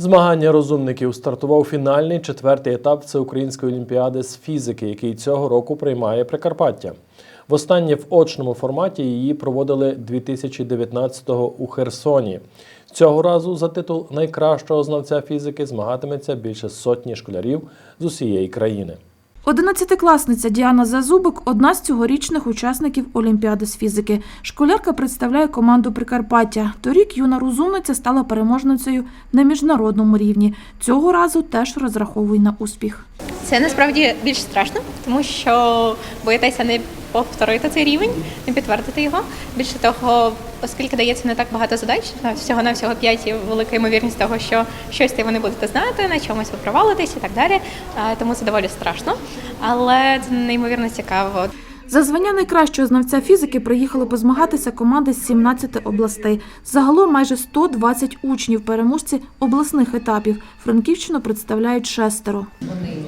Змагання розумників стартував фінальний четвертий етап Всеукраїнської олімпіади з фізики, який цього року приймає Прикарпаття. Востаннє в очному форматі її проводили 2019-го у Херсоні. Цього разу за титул найкращого знавця фізики змагатиметься більше сотні школярів з усієї країни. Одинадцятикласниця Діана Зазубик – одна з цьогорічних учасників Олімпіади з фізики. Школярка представляє команду Прикарпаття. Торік юна розумниця стала переможницею на міжнародному рівні. Цього разу теж розраховує на успіх. Це насправді більш страшно, тому що боїтеся не повторити цей рівень, не підтвердити його. Більше того, оскільки дається не так багато задач, всього на всього п'ять є велика ймовірність того, що щось ви не будете знати, на чомусь ви провалитесь і так далі. Тому це доволі страшно, але це неймовірно цікаво. За звання найкращого знавця фізики приїхали позмагатися команди з 17 областей. Загалом майже 120 учнів переможці обласних етапів. Франківщину представляють шестеро.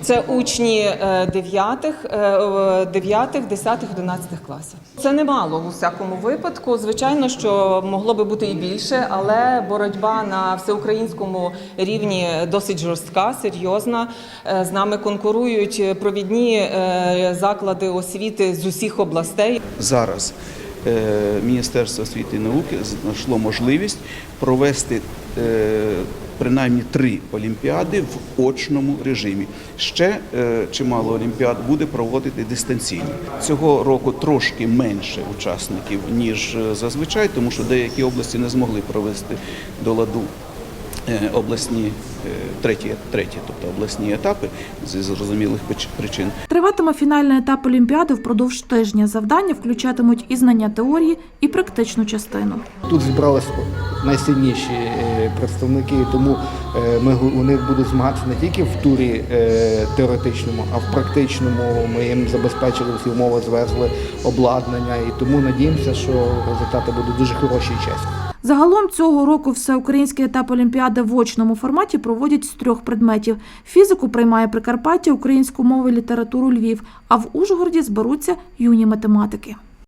Це учні е, 9, 9, 10, 11 класів. Це немало у всякому випадку. Звичайно, що могло би бути і більше, але боротьба на всеукраїнському рівні досить жорстка, серйозна. Е, З нами конкурують провідні е, заклади освіти з усіх областей. зараз е, Міністерство освіти і науки знайшло можливість провести е, принаймні три олімпіади в очному режимі. Ще е, чимало олімпіад буде проводити дистанційно. Цього року трошки менше учасників ніж зазвичай, тому що деякі області не змогли провести до ладу обласні е, треті, треті, тобто обласні етапи з зрозумілих причин. Триватиме фінальний етап Олімпіади впродовж тижня. Завдання включатимуть і знання теорії, і практичну частину. Тут зібрались найсильніші е, представники, тому е, ми гу- вони будуть змагатися не тільки в турі е, теоретичному, а в практичному. Ми їм забезпечили всі умови, звезли обладнання, і тому надіємося, що результати будуть дуже хороші і чесні. Загалом цього року всеукраїнський етап Олімпіади в очному форматі проводять з трьох предметів. Фізику приймає Прикарпаття, українську мову і літературу Львів, а в Ужгороді зберуться юні математики.